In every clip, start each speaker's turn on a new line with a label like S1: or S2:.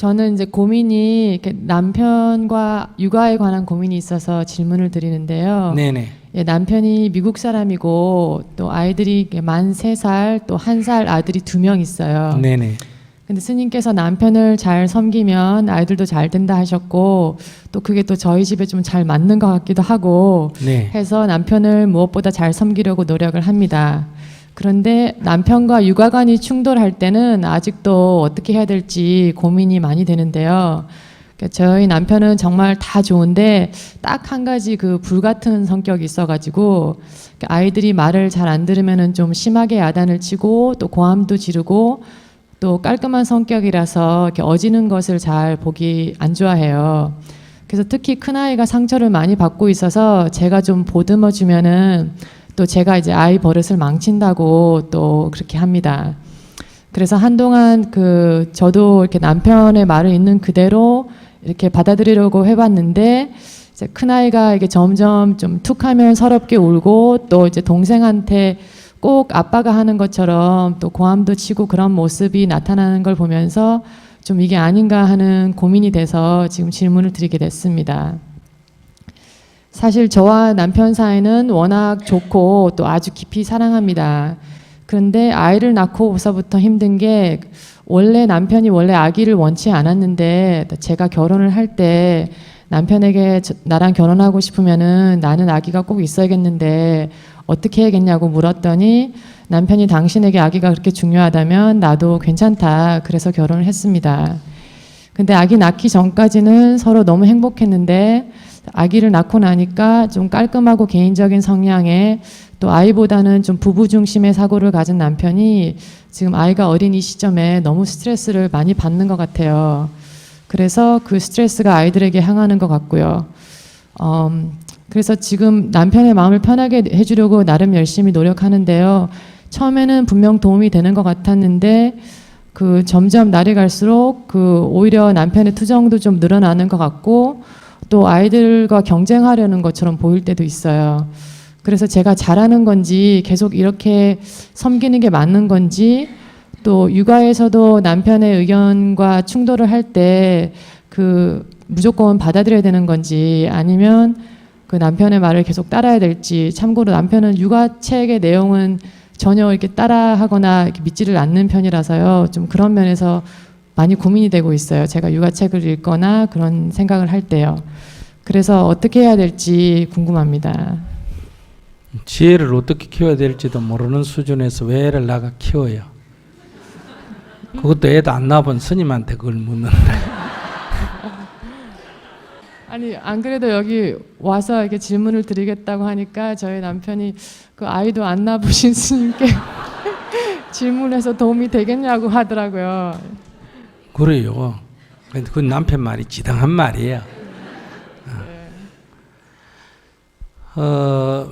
S1: 어, 저는 이제 고민이 남편과 육아에 관한 고민이 있어서 질문을 드리는데요.
S2: 네네.
S1: 예, 남편이 미국 사람이고 또 아이들이 만 세 살 또 한 살 아들이 두 명 있어요.
S2: 네네.
S1: 근데 스님께서 남편을 잘 섬기면 아이들도 잘 된다 하셨고 또 그게 또 저희 집에 좀 잘 맞는 것 같기도 하고
S2: 네.
S1: 해서 남편을 무엇보다 잘 섬기려고 노력을 합니다. 그런데 남편과 육아관이 충돌할 때는 아직도 어떻게 해야 될지 고민이 많이 되는데요. 그러니까 저희 남편은 정말 다 좋은데 딱 한 가지 그 불같은 성격이 있어가지고 그러니까 아이들이 말을 잘 안 들으면은 좀 심하게 야단을 치고 또 고함도 지르고 또 깔끔한 성격이라서 이렇게 어지는 것을 잘 보기 안 좋아해요. 그래서 특히 큰 아이가 상처를 많이 받고 있어서 제가 좀 보듬어 주면은 또 제가 이제 아이 버릇을 망친다고 또 그렇게 합니다. 그래서 한동안 그 저도 이렇게 남편의 말을 있는 그대로 이렇게 받아들이려고 해봤는데 이제 큰 아이가 이게 점점 좀 툭하면 서럽게 울고 또 이제 동생한테 꼭 아빠가 하는 것처럼 또 고함도 치고 그런 모습이 나타나는 걸 보면서 좀 이게 아닌가 하는 고민이 돼서 지금 질문을 드리게 됐습니다. 사실 저와 남편 사이는 워낙 좋고 또 아주 깊이 사랑합니다. 그런데 아이를 낳고서부터 힘든 게 원래 남편이 원래 아기를 원치 않았는데 제가 결혼을 할 때 남편에게 저- 나랑 결혼하고 싶으면은 나는 아기가 꼭 있어야겠는데 어떻게 해야겠냐고 물었더니 남편이 당신에게 아기가 그렇게 중요하다면 나도 괜찮다. 그래서 결혼을 했습니다. 근데 아기 낳기 전까지는 서로 너무 행복했는데 아기를 낳고 나니까 좀 깔끔하고 개인적인 성향의 또 아이보다는 좀 부부 중심의 사고를 가진 남편이 지금 아이가 어린 이 시점에 너무 스트레스를 많이 받는 것 같아요. 그래서 그 스트레스가 아이들에게 향하는 것 같고요. 음, 그래서 지금 남편의 마음을 편하게 해주려고 나름 열심히 노력하는데요. 처음에는 분명 도움이 되는 것 같았는데 그 점점 날이 갈수록 그 오히려 남편의 투정도 좀 늘어나는 것 같고 또 아이들과 경쟁하려는 것처럼 보일 때도 있어요. 그래서 제가 잘하는 건지 계속 이렇게 섬기는 게 맞는 건지 또 육아에서도 남편의 의견과 충돌을 할 때 그 무조건 받아들여야 되는 건지 아니면 그 남편의 말을 계속 따라야 될지 참고로 남편은 육아책의 내용은 전혀 이렇게 따라하거나 이렇게 믿지를 않는 편이라서요 좀 그런 면에서 많이 고민이 되고 있어요 제가 육아책을 읽거나 그런 생각을 할 때요 그래서 어떻게 해야 될지 궁금합니다
S2: 지혜를 어떻게 키워야 될지도 모르는 수준에서 왜 애를 나가 키워요? 그것도 애도 안 낳아본 스님한테 그걸 묻는다.
S1: 아니 안 그래도 여기 와서 이렇게 질문을 드리겠다고 하니까 저희 남편이 그 아이도 안 낳아보신 스님께 질문해서 도움이 되겠냐고 하더라고요.
S2: 그래요. 근데 그 남편 말이 지당한 말이에요. 어,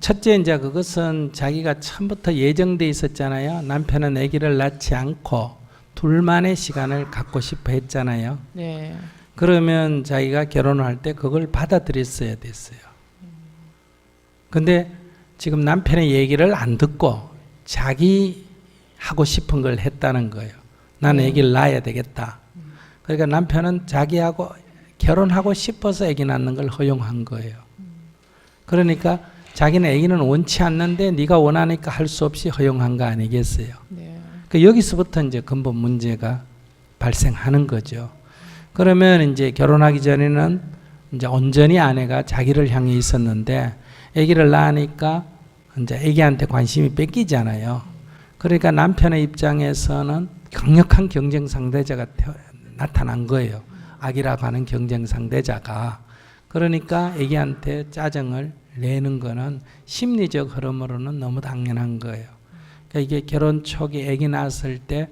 S2: 첫째 이제 그것은 자기가 처음부터 예정돼 있었잖아요. 남편은 아기를 낳지 않고 둘만의 시간을 갖고 싶어 했잖아요.
S1: 네,
S2: 그러면 자기가 결혼을 할 때 그걸 받아들였어야 됐어요. 근데 지금 남편의 얘기를 안 듣고 자기 하고 싶은 걸 했다는 거예요. 나는
S1: 네.
S2: 아기를 낳아야 되겠다. 그러니까 남편은 자기하고 결혼하고 싶어서 아기 낳는 걸 허용한 거예요. 그러니까 자기는 아기는 원치 않는데 네가 원하니까 할 수 없이 허용한 거 아니겠어요.
S1: 네,
S2: 그 여기서부터 이제 근본 문제가 발생하는 거죠. 그러면 이제 결혼하기 전에는 이제 온전히 아내가 자기를 향해 있었는데 아기를 낳으니까 이제 아기한테 관심이 뺏기잖아요. 그러니까 남편의 입장에서는 강력한 경쟁 상대자가 태- 나타난 거예요. 아기라고 하는 경쟁 상대자가. 그러니까 아기한테 짜증을 내는 거는 심리적 흐름으로는 너무 당연한 거예요. 그러니까 이게 결혼 초기 아기 낳았을 때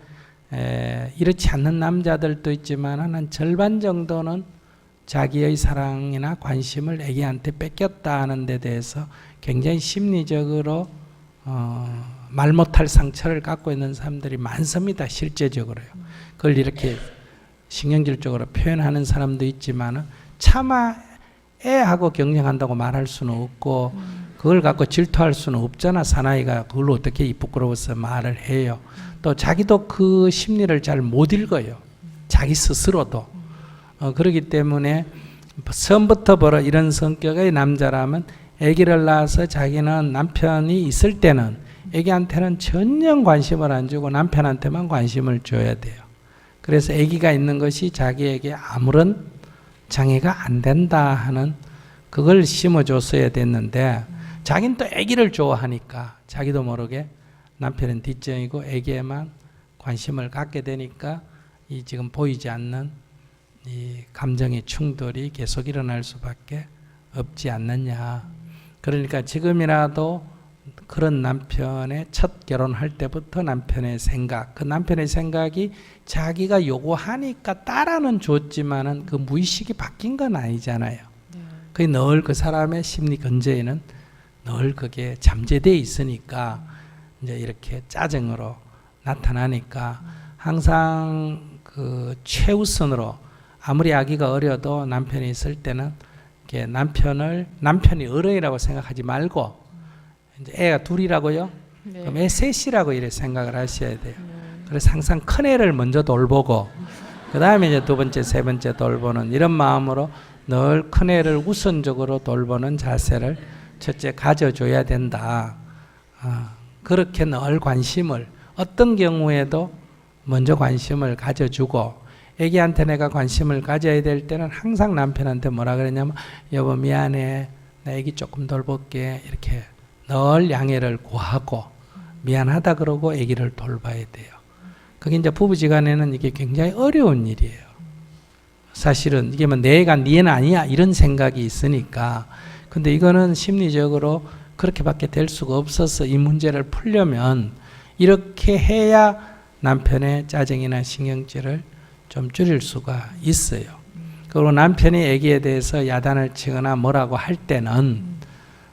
S2: 에, 이렇지 않는 남자들도 있지만 한 절반 정도는 자기의 사랑이나 관심을 아기한테 뺏겼다 하는 데 대해서 굉장히 심리적으로 어, 말 못할 상처를 갖고 있는 사람들이 많습니다. 실제적으로요. 그걸 이렇게 신경질적으로 표현하는 사람도 있지만 차마 애하고 경쟁한다고 말할 수는 없고 그걸 갖고 질투할 수는 없잖아. 사나이가 그걸 어떻게 이 부끄러워서 말을 해요. 또 자기도 그 심리를 잘 못 읽어요. 자기 스스로도. 어, 그렇기 때문에 처음부터 벌어 이런 성격의 남자라면 아기를 낳아서 자기는 남편이 있을 때는 아기한테는 전혀 관심을 안 주고 남편한테만 관심을 줘야 돼요. 그래서 아기가 있는 것이 자기에게 아무런 장애가 안 된다 하는 그걸 심어줬어야 됐는데 자기는 또 아기를 좋아하니까 자기도 모르게 남편은 뒷정이고 아기에만 관심을 갖게 되니까 이 지금 보이지 않는 이 감정의 충돌이 계속 일어날 수밖에 없지 않느냐. 그러니까 지금이라도 그런 남편의 첫 결혼할 때부터 남편의 생각, 그 남편의 생각이 자기가 요구하니까 따라는 줬지만은 그 무의식이 바뀐 건 아니잖아요. 그게 늘 그 사람의 심리 근저에는 늘 그게 잠재되어 있으니까 이제 이렇게 짜증으로 나타나니까 항상 그 최우선으로 아무리 아기가 어려도 남편이 있을 때는 이렇게 남편을 남편이 어른이라고 생각하지 말고 이제 애가 둘이라고요.
S1: 네.
S2: 그럼 애 셋이라고 이래 생각을 하셔야 돼요. 그래서 항상 큰 애를 먼저 돌보고 그 다음에 이제 두 번째, 세 번째 돌보는 이런 마음으로 늘 큰 애를 우선적으로 돌보는 자세를 첫째 가져줘야 된다. 아, 그렇게 늘 관심을 어떤 경우에도 먼저 관심을 가져주고 애기한테 내가 관심을 가져야 될 때는 항상 남편한테 뭐라 그러냐면 여보 미안해 나 애기 조금 돌볼게 이렇게 늘 양해를 구하고 미안하다 그러고 아기를 돌봐야 돼요. 그게 이제 부부지간에는 이게 굉장히 어려운 일이에요. 사실은 이게 뭐 내가 니는 아니야 이런 생각이 있으니까 근데 이거는 심리적으로 그렇게밖에 될 수가 없어서 이 문제를 풀려면 이렇게 해야 남편의 짜증이나 신경질을 좀 줄일 수가 있어요. 그리고 남편이 아기에 대해서 야단을 치거나 뭐라고 할 때는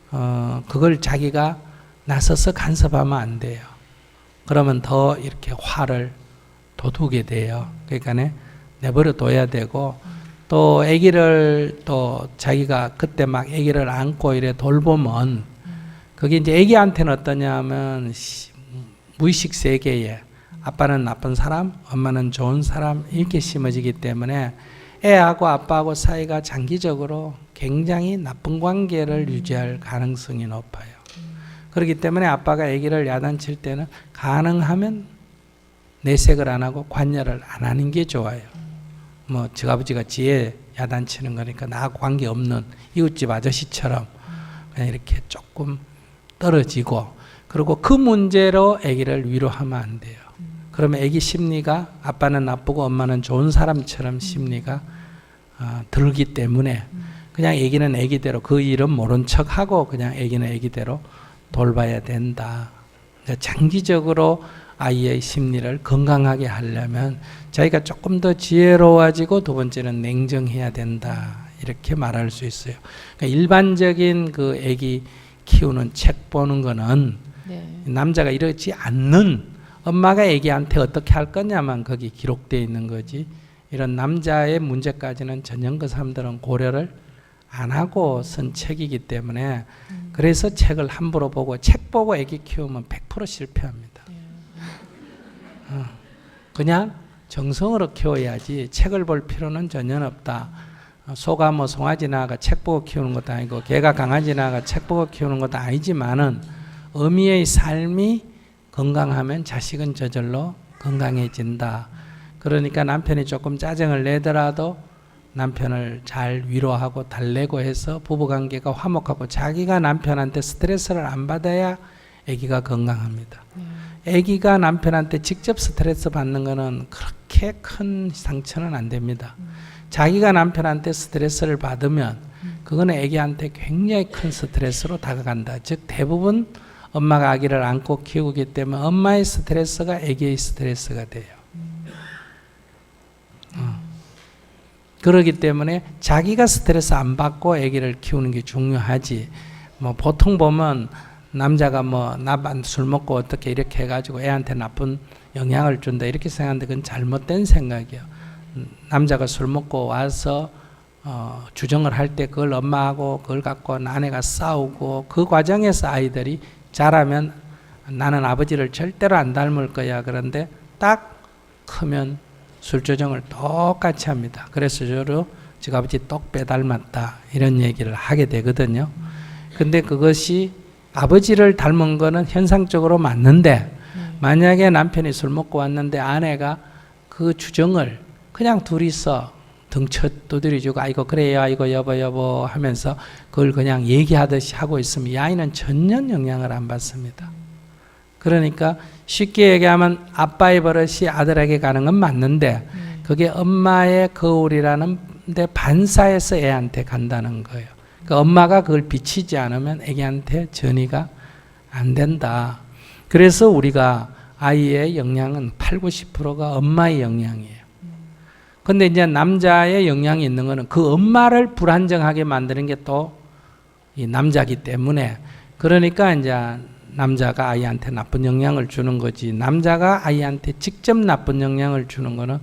S2: 어, 그걸 자기가 나서서 간섭하면 안 돼요. 그러면 더 이렇게 화를 돋우게 돼요. 그러니까 내버려 둬야 되고 또 아기를 또 자기가 그때 막 아기를 안고 이래 돌보면 그게 이제 아기한테는 어떠냐면 시- 무의식 세계에 아빠는 나쁜 사람, 엄마는 좋은 사람 이렇게 심어지기 때문에 애하고 아빠하고 사이가 장기적으로 굉장히 나쁜 관계를 유지할 가능성이 높아요. 그렇기 때문에 아빠가 아기를 야단칠 때는 가능하면 내색을 안 하고 관여를 안 하는 게 좋아요. 뭐 저아버지가 지에 야단치는 거니까 나하고 관계 없는 이웃집 아저씨처럼 그냥 이렇게 조금 떨어지고 그리고 그 문제로 아기를 위로하면 안 돼요. 그러면 아기 심리가 아빠는 나쁘고 엄마는 좋은 사람처럼 심리가 어, 들기 때문에 그냥 아기는 아기대로 그 일은 모른 척하고 그냥 아기는 아기대로 돌봐야 된다. 이제 장기적으로 아이의 심리를 건강하게 하려면 자기가 조금 더 지혜로워지고 두 번째는 냉정해야 된다. 이렇게 말할 수 있어요. 그러니까 일반적인 그 아기 키우는 책 보는 거는
S1: 네.
S2: 남자가 이러지 않는 엄마가 아기한테 어떻게 할 거냐만 거기 기록되어 있는 거지. 이런 남자의 문제까지는 전혀 그 사람들은 고려를 안 하고 쓴 책이기 때문에 그래서 책을 함부로 보고 책 보고 아기 키우면 100% 실패합니다. 어, 그냥 정성으로 키워야지 책을 볼 필요는 전혀 없다. 어, 소가 뭐 송아지 나가 책 보고 키우는 것도 아니고 개가 강아지 나가 책 보고 키우는 것도 아니지만은 어미의 삶이 건강하면 자식은 저절로 건강해진다. 그러니까 남편이 조금 짜증을 내더라도 남편을 잘 위로하고 달래고 해서 부부관계가 화목하고 자기가 남편한테 스트레스를 안 받아야 아기가 건강합니다. 아기가 남편한테 직접 스트레스 받는 거는 그렇게 큰 상처는 안 됩니다. 자기가 남편한테 스트레스를 받으면 그거는 아기한테 굉장히 큰 스트레스로 다가간다. 즉 대부분 엄마가 아기를 안고 키우기 때문에 엄마의 스트레스가 아기의 스트레스가 돼요. 어. 그러기 때문에 자기가 스트레스 안 받고 아기를 키우는 게 중요하지. 뭐 보통 보면 남자가 뭐나술 먹고 어떻게 이렇게 해가지고 애한테 나쁜 영향을 준다 이렇게 생각하는데 그건 잘못된 생각이에요. 음, 남자가 술 먹고 와서 어, 주정을 할 때 그걸 엄마하고 그걸 갖고 아내가 싸우고 그 과정에서 아이들이 자라면 나는 아버지를 절대로 안 닮을 거야. 그런데 딱 크면 술조정을 똑같이 합니다. 그래서 저로 지 아버지 똑 빼 닮았다 이런 얘기를 하게 되거든요. 근데 그것이 아버지를 닮은 거는 현상적으로 맞는데 만약에 남편이 술 먹고 왔는데 아내가 그 주정을 그냥 둘이서 등쳐 두드려주고 아이고 그래요 아이고 여보 여보 하면서 그걸 그냥 얘기하듯이 하고 있으면 이 아이는 전혀 영향을 안 받습니다. 그러니까 쉽게 얘기하면 아빠의 버릇이 아들에게 가는 건 맞는데 그게 엄마의 거울이라는 데 반사해서 애한테 간다는 거예요. 그 엄마가 그걸 비치지 않으면 애기한테 전이가 안 된다. 그래서 우리가 아이의 영향은 8, 90%가 엄마의 영향이에요. 근데 이제 남자의 영향이 있는 거는 그 엄마를 불안정하게 만드는 게 또 이 남자기 때문에 그러니까 이제 남자가 아이한테 나쁜 영향을 주는 거지 남자가 아이한테 직접 나쁜 영향을 주는 거는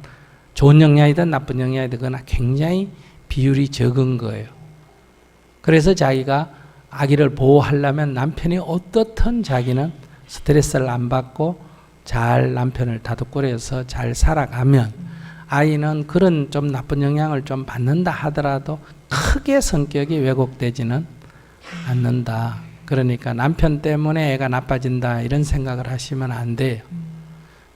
S2: 좋은 영향이든 나쁜 영향이든 그거나 굉장히 비율이 적은 거예요. 그래서 자기가 아기를 보호하려면 남편이 어떻든 자기는 스트레스를 안 받고 잘 남편을 다독거려서 잘 살아가면 아이는 그런 좀 나쁜 영향을 좀 받는다 하더라도 크게 성격이 왜곡되지는 않는다. 그러니까 남편 때문에 애가 나빠진다 이런 생각을 하시면 안 돼요.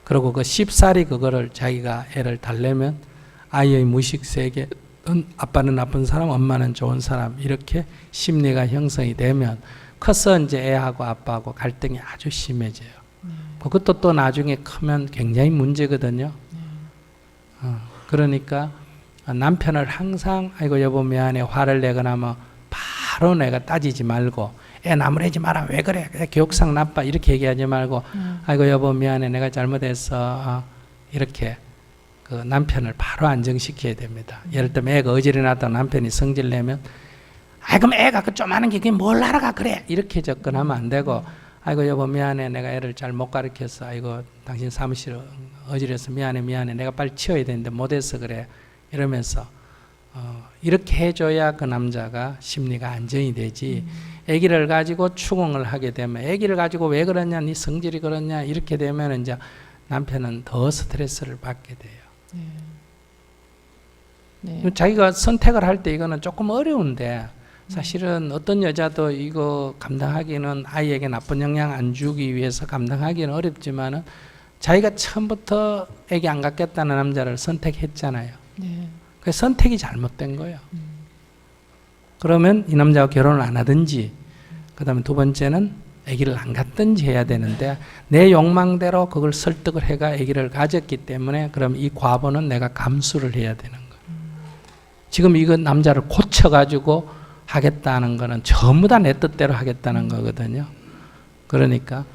S2: 그리고 그 쉽사리 그거를 자기가 애를 달래면 아이의 무식 세계 은 아빠는 나쁜 사람, 엄마는 좋은 사람 이렇게 심리가 형성이 되면 커서 이제 애하고 아빠하고 갈등이 아주 심해져요. 그것도 또 나중에 크면 굉장히 문제거든요. 어, 그러니까 남편을 항상 아이고 여보 미안해 화를 내거나 뭐 바로 내가 따지지 말고 애 나무래지 마라 왜 그래? 애 교육상 나빠. 이렇게 얘기하지 말고 아이고 여보 미안해 내가 잘못했어. 어, 이렇게 그 남편을 바로 안정시켜야 됩니다. 예를 들면 애가 어지러 났다 남편이 성질 내면 아 그럼 애가 그 좀하는 게 그게 뭘 알아가 그래! 이렇게 접근하면 안 되고 아이고 여보 미안해. 내가 애를 잘 못 가르쳤어 아이고 당신 사무실 어지러서 미안해 미안해. 내가 빨리 치워야 되는데 못해서 그래. 이러면서 어, 이렇게 해줘야 그 남자가 심리가 안정이 되지. 아기를 가지고 추궁을 하게 되면 아기를 가지고 왜 그러냐? 네 성질이 그러냐? 이렇게 되면 이제 남편은 더 스트레스를 받게 돼요.
S1: 네.
S2: 자기가 선택을 할 때 이거는 조금 어려운데 사실은 어떤 여자도 이거 감당하기는 아이에게 나쁜 영향 안 주기 위해서 감당하기는 어렵지만은 자기가 처음부터 애기 안 갖겠다는 남자를 선택했잖아요.
S1: 네.
S2: 그 선택이 잘못된 거예요. 그러면 이 남자와 결혼을 안 하든지 그 다음에 두 번째는 아기를 안 갖든지 해야 되는데 내 욕망대로 그걸 설득을 해가 아기를 가졌기 때문에 그럼 이 과보는 내가 감수를 해야 되는 거예요. 지금 이거 남자를 고쳐 가지고 하겠다는 거는 전부 다 내 뜻대로 하겠다는 거거든요. 그러니까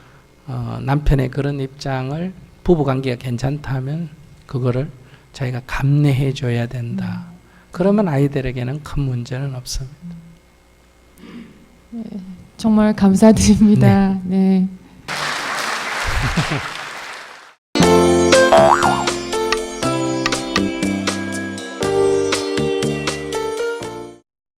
S2: 어, 남편의 그런 입장을 부부 관계가 괜찮다면 그거를 자기가 감내해 줘야 된다. 그러면 아이들에게는 큰 문제는 없습니다.
S1: 정말 감사드립니다. 네.